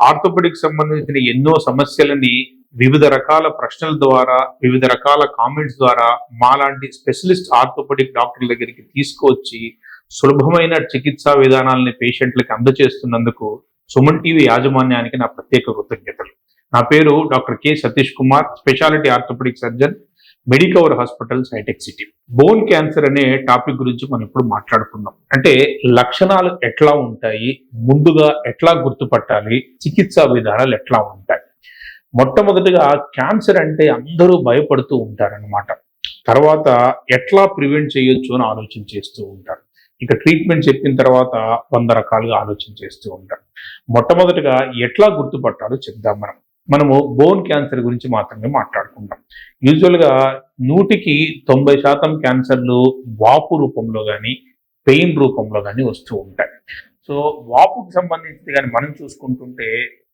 Orthopaedic సంబంధించిన ఎన్నో సమస్యలని వివిధ రకాల ప్రశ్నల ద్వారా వివిధ రకాల కామెంట్స్ ద్వారా మాలాంటి స్పెషలిస్ట్ ఆర్థోపెడిక్ డాక్టర్ల దగ్గరికి తీసుకువచ్చి సులభమైన చికిత్సా విధానాలని పేషెంట్లకి అందజేస్తున్నందుకు సుమన్ టీవీ యాజమాన్యానికి నా ప్రత్యేక కృతజ్ఞతలు. నా పేరు doctor K Satish Kumar speciality orthopaedic surgeon. Medicover hospital Hitech City. Bone cancer అనే టాపిక్ గురించి మనం ఇప్పుడు మాట్లాడుకుందాం. అంటే లక్షణాలు ఎట్లా ఉంటాయి ముందుగా ఎట్లా గుర్తుపట్టాలి చికిత్సా విధానాలు ఎట్లా ఉంటాయి. మొట్టమొదటిగా క్యాన్సర్ అంటే అందరూ భయపడుతూ ఉంటారనమాట తర్వాత ఎట్లా ప్రివెంట్ చేయొచ్చు అని ఆలోచన చేస్తూ ఉంటారు. ఇక ట్రీట్మెంట్ చెప్పిన తర్వాత వంద రకాలుగా ఆలోచన చేస్తూ ఉంటారు. మొట్టమొదటిగా ఎట్లా గుర్తుపట్టాలో చెప్దాం మనం. మనము బోన్ క్యాన్సర్ గురించి మాత్రమే మాట్లాడుకుంటాం. యూజువల్గా నూటికి తొంభై శాతం క్యాన్సర్లు వాపు రూపంలో కానీ పెయిన్ రూపంలో కానీ వస్తూ ఉంటాయి. సో వాపుకి సంబంధించి కానీ మనం చూసుకుంటుంటే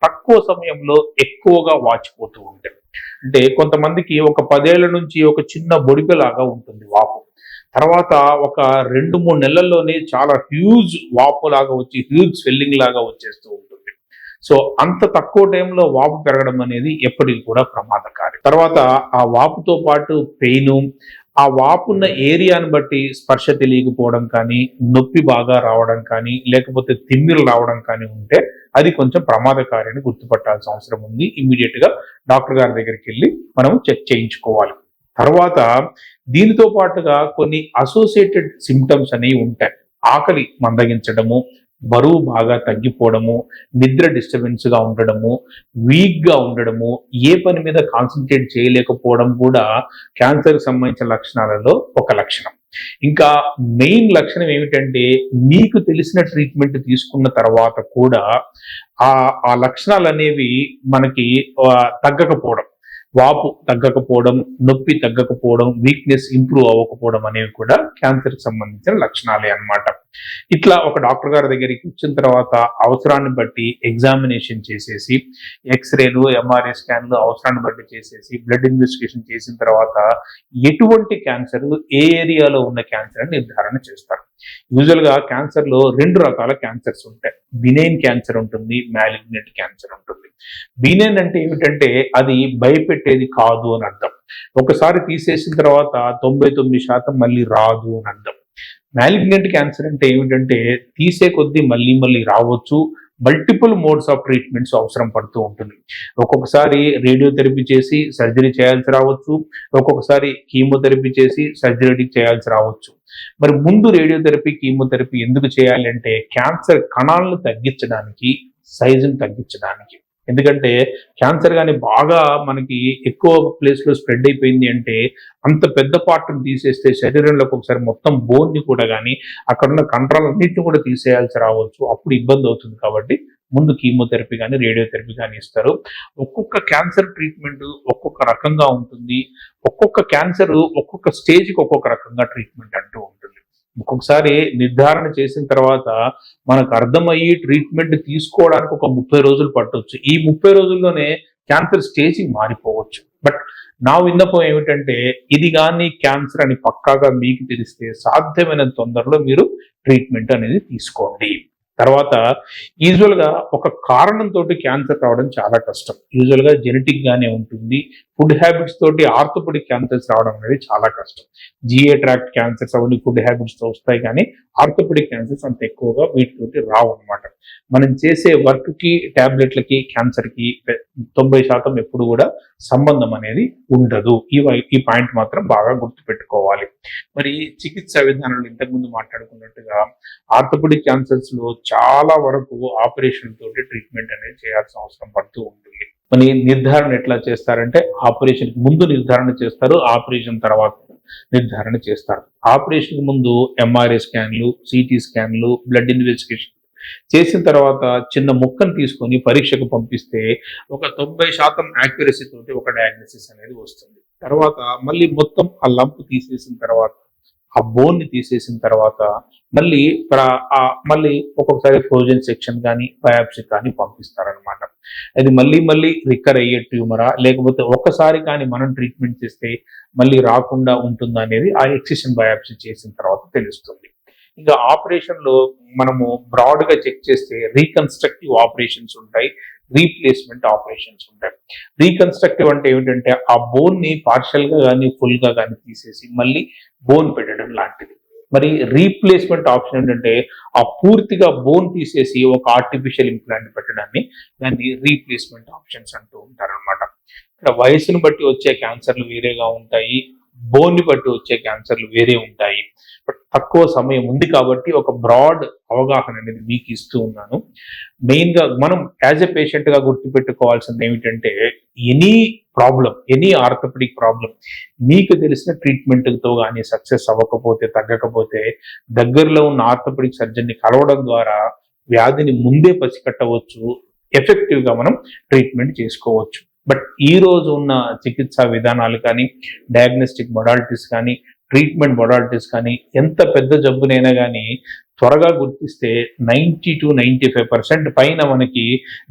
తక్కువ సమయంలో ఎక్కువగా వాచిపోతూ ఉంటాయి. అంటే కొంతమందికి ఒక పదేళ్ళ నుంచి ఒక చిన్న బొడిపెలాగా ఉంటుంది వాపు. తర్వాత ఒక రెండు మూడు నెలల్లోనే చాలా హ్యూజ్ వాపు లాగా వచ్చి హ్యూజ్ స్వెల్లింగ్ లాగా వచ్చేస్తూ ఉంటుంది. సో అంత తక్కువ టైంలో వాపు పెరగడం అనేది ఎప్పటికి కూడా ప్రమాదకారి. తర్వాత ఆ వాపుతో పాటు పెయిన్ ఆ వాపున్న ఏరియాని బట్టి స్పర్శ తెలియకపోవడం కానీ నొప్పి బాగా రావడం కానీ లేకపోతే తిమ్మిరు రావడం కానీ ఉంటే అది కొంచెం ప్రమాదకారి అని గుర్తుపట్టాల్సిన అవసరం ఉంది. ఇమీడియట్గా డాక్టర్ గారి దగ్గరికి వెళ్ళి మనం చెక్ చేయించుకోవాలి. తర్వాత దీనితో పాటుగా కొన్ని అసోసియేటెడ్ సిమ్టమ్స్ అనేవి ఉంటాయి. ఆకలి మందగించడము బరువు బాగా తగ్గిపోవడము నిద్ర డిస్టర్బెన్స్గా ఉండడము వీక్గా ఉండడము ఏ పని మీద కాన్సన్ట్రేట్ చేయలేకపోవడం కూడా క్యాన్సర్ సంబంధించిన లక్షణాలలో ఒక లక్షణం. ఇంకా మెయిన్ లక్షణం ఏమిటంటే మీకు తెలిసిన ట్రీట్మెంట్ తీసుకున్న తర్వాత కూడా ఆ ఆ లక్షణాలు అనేవి మనకి తగ్గకపోవడం. వాపు తగ్గకపోవడం నొప్పి తగ్గకపోవడం వీక్నెస్ ఇంప్రూవ్ అవ్వకపోవడం అనేవి కూడా క్యాన్సర్కి సంబంధించిన లక్షణాలే అన్నమాట. ఇట్లా ఒక డాక్టర్ గారి దగ్గరికి వచ్చిన తర్వాత అవసరాన్ని బట్టి ఎగ్జామినేషన్ చేసేసి ఎక్స్రేలు ఎంఆర్ఐ స్కాన్లు అవసరాన్ని బట్టి చేసేసి బ్లడ్ ఇన్వెస్టిగేషన్ చేసిన తర్వాత ఎటువంటి క్యాన్సర్ ఏ ఏరియాలో ఉన్న క్యాన్సర్ అని నిర్ధారణ చేస్తారు. యూజువల్గా రెండు రకాల క్యాన్సర్స్ ఉంటాయి. బినైన్ క్యాన్సర్ ఉంటుంది మ్యాలిగ్నెంట్ క్యాన్సర్ ఉంటుంది. బినైన్ అంటే ఏమిటంటే అది భయపెట్టేది కాదు అని అర్థం. ఒకసారి తీసేసిన తర్వాత తొంభై తొమ్మిది శాతం మళ్ళీ రాదు అని అర్థం. మ్యాలిగ్నెంట్ క్యాన్సర్ అంటే ఏమిటంటే తీసే కొద్దీ మళ్ళీ మళ్ళీ రావచ్చు మల్టిపుల్ మోడ్స్ ఆఫ్ ట్రీట్మెంట్స్ అవసరం పడుతూ ఉంటుంది. ఒక్కొక్కసారి రేడియోథెరపీ చేసి సర్జరీ చేయాల్సి రావచ్చు ఒక్కొక్కసారి కీమోథెరపీ చేసి సర్జరీ చేయాల్సి రావచ్చు. మరి ముందు రేడియోథెరపీ కీమోథెరపీ ఎందుకు చేయాలి అంటే క్యాన్సర్ కణాలను తగ్గించడానికి సైజును తగ్గించడానికి. ఎందుకంటే క్యాన్సర్ కానీ బాగా మనకి ఎక్కువ ప్లేస్లో స్ప్రెడ్ అయిపోయింది అంటే అంత పెద్ద పార్ట్ని తీసేస్తే శరీరంలోకి ఒకసారి మొత్తం బోన్ని కూడా కానీ అక్కడ ఉన్న కంట్రోల్ అన్నింటిని కూడా తీసేయాల్సి రావచ్చు. అప్పుడు ఇబ్బంది అవుతుంది కాబట్టి ముందు కీమోథెరపీ కానీ రేడియోథెరపీ కానీ ఇస్తారు. ఒక్కొక్క క్యాన్సర్ ట్రీట్మెంట్ ఒక్కొక్క రకంగా ఉంటుంది. ఒక్కొక్క క్యాన్సర్ ఒక్కొక్క స్టేజ్కి ఒక్కొక్క రకంగా ట్రీట్మెంట్ అంటూ ఉంటుంది. ఒక్కొక్కసారి నిర్ధారణ చేసిన తర్వాత మనకు అర్థమయ్యి ట్రీట్మెంట్ తీసుకోవడానికి ఒక ముప్పై రోజులు పట్టవచ్చు ఈ ముప్పై రోజుల్లోనే క్యాన్సర్ స్టేజింగ్ మారిపోవచ్చు. బట్ నా విన్నపం ఏమిటంటే ఇది కానీ క్యాన్సర్ అని పక్కాగా మీకు తెలిస్తే సాధ్యమైన తొందరలో మీరు ట్రీట్మెంట్ అనేది తీసుకోండి. తర్వాత యూజువల్గా ఒక కారణంతో క్యాన్సర్ రావడం చాలా కష్టం. యూజువల్గా జెనెటిక్గానే జెనెటిక్ గానే ఉంటుంది. ఫుడ్ హ్యాబిట్స్ తోటి ఆర్థోపెడిక్ క్యాన్సర్స్ రావడం అనేది చాలా కష్టం. జిఏ ట్రాక్ట్ క్యాన్సర్స్ అవన్నీ ఫుడ్ హ్యాబిట్స్తో వస్తాయి కానీ ఆర్థోపెడిక్ క్యాన్సర్స్ అంత ఎక్కువగా వీటితోటి రావు అనమాట మనం చేసే వర్క్కి టాబ్లెట్లకి క్యాన్సర్కి తొంభై శాతం ఎప్పుడు కూడా సంబంధం అనేది ఉండదు. ఈ వై- ఈ పాయింట్ మాత్రం బాగా గుర్తుపెట్టుకోవాలి. మరి చికిత్స విధానంలో ఇంతకుముందు మాట్లాడుకున్నట్టుగా ఆర్థోపెడిక్ క్యాన్సర్స్లో చాలా వరకు ఆపరేషన్ తోటి ట్రీట్మెంట్ అనేది చేయాల్సిన అవసరం పడుతూ ఉంటుంది. మరి నిర్ధారణ ఎట్లా చేస్తారంటే ఆపరేషన్ ముందు నిర్ధారణ చేస్తారు ఆపరేషన్ తర్వాత నిర్ధారణ చేస్తారు. ఆపరేషన్కి ముందు ఎంఆర్ఐ స్కాన్లు సిటీ స్కాన్లు బ్లడ్ ఇన్వెస్టిగేషన్ చేసిన తర్వాత చిన్న ముక్కను తీసుకొని పరీక్షకు పంపిస్తే ఒక తొంభై శాతం యాక్యురసీ తోటి ఒక డయాగ్నోసిస్ అనేది వస్తుంది. తర్వాత మళ్ళీ మొత్తం ఆ లంప్ తీసేసిన తర్వాత ఆ బోన్ని తీసేసిన తర్వాత మళ్ళీ మళ్ళీ ఒక్కొక్కసారి ఫ్రోజన్ సెక్షన్ కానీ బయాప్సీ కానీ పంపిస్తారనమాట అది మళ్ళీ మళ్ళీ రికర్ అయ్యే ట్యూమరా? లేకపోతే ఒక్కసారి కానీ మనం ట్రీట్మెంట్ చేస్తే మళ్ళీ రాకుండా ఉంటుందా అనేది ఆ ఎక్సిషన్ బయాప్సీ చేసిన తర్వాత తెలుస్తుంది. ఇంకా ఆపరేషన్లో మనము బ్రాడ్గా చెక్ చేస్తే రీకన్స్ట్రక్టివ్ ఆపరేషన్స్ ఉంటాయి రీప్లేస్మెంట్ ఆపరేషన్స్ ఉంటాయి. రీకన్స్ట్రక్టివ్ అంటే ఏమిటంటే ఆ బోన్ని పార్షల్గా గా కానీ ఫుల్గా కానీ తీసేసి మళ్ళీ బోన్ పెట్టడం లాంటిది. మరి రీప్లేస్మెంట్ ఆప్షన్ ఏంటంటే ఆ పూర్తిగా బోన్ తీసేసి ఒక ఆర్టిఫిషియల్ ఇంప్లాంట్ పెట్టడాన్ని దాన్ని రీప్లేస్మెంట్ ఆప్షన్స్ అంటూ ఉంటారన్నమాట. ఇక్కడ వయసును బట్టి వచ్చే క్యాన్సర్లు వేరేగా ఉంటాయి. బోన్ని పట్టు వచ్చే క్యాన్సర్లు వేరే ఉంటాయి. బట్ తక్కువ సమయం ఉంది కాబట్టి ఒక బ్రాడ్ అవగాహన అనేది మీకు ఇస్తూ ఉన్నాను. మెయిన్గా మనం యాజ్ ఎ పేషెంట్గా గుర్తుపెట్టుకోవాల్సింది ఏమిటంటే any problem any orthopaedic problem మీకు తెలిసిన ట్రీట్మెంట్తో కానీ సక్సెస్ అవ్వకపోతే తగ్గకపోతే దగ్గరలో ఉన్న ఆర్థోపెడిక్ సర్జన్ని కలవడం ద్వారా వ్యాధిని ముందే పసికట్టవచ్చు ఎఫెక్టివ్గా మనం ట్రీట్మెంట్ చేసుకోవచ్చు. బట్ ఈ రోజు ఉన్న చికిత్సా విధానాలు కానీ డయాగ్నోస్టిక్ మొడాలిటీస్ కానీ ట్రీట్మెంట్ మొడాలిటీస్ కానీ ఎంత పెద్ద జబ్బునైనా కానీ త్వరగా గుర్తిస్తే ninety two ninety five percent పైన మనకి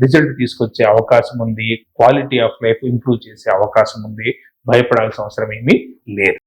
రిజల్ట్ తీసుకొచ్చే అవకాశం ఉంది. క్వాలిటీ ఆఫ్ లైఫ్ ఇంప్రూవ్ చేసే అవకాశం ఉంది. భయపడాల్సిన అవసరం ఏమీ లేదు.